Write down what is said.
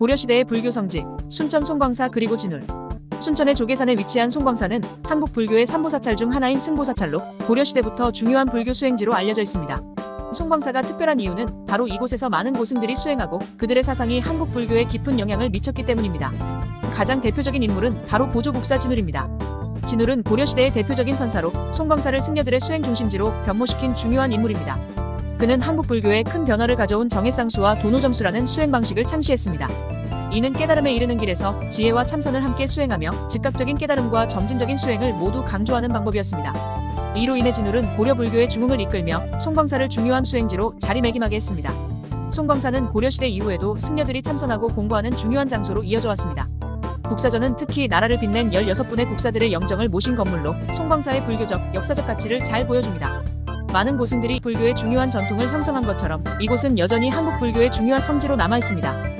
고려시대의 불교 성지, 순천 송광사 그리고 진울. 순천의 조계산에 위치한 송광사는 한국 불교의 삼보사찰 중 하나인 승보사찰로 고려시대부터 중요한 불교 수행지로 알려져 있습니다. 송광사가 특별한 이유는 바로 이곳에서 많은 고승들이 수행하고 그들의 사상이 한국 불교에 깊은 영향을 미쳤기 때문입니다. 가장 대표적인 인물은 바로 보조국사 진울입니다. 진울은 고려시대의 대표적인 선사로 송광사를 승려들의 수행 중심지로 변모시킨 중요한 인물입니다. 그는 한국 불교에 큰 변화를 가져온 정해쌍수와 도노점수라는 수행 방식을 창시했습니다. 이는 깨달음에 이르는 길에서 지혜와 참선을 함께 수행하며 즉각적인 깨달음과 점진적인 수행을 모두 강조하는 방법이었습니다. 이로 인해 진울은 고려 불교의 중흥을 이끌며 송광사를 중요한 수행지로 자리매김하게 했습니다. 송광사는 고려시대 이후에도 승려들이 참선하고 공부하는 중요한 장소로 이어져 왔습니다. 국사전은 특히 나라를 빛낸 16분의 국사들의 영정을 모신 건물로 송광사의 불교적, 역사적 가치를 잘 보여줍니다. 많은 고승들이 불교의 중요한 전통을 형성한 것처럼 이곳은 여전히 한국 불교의 중요한 성지로 남아 있습니다.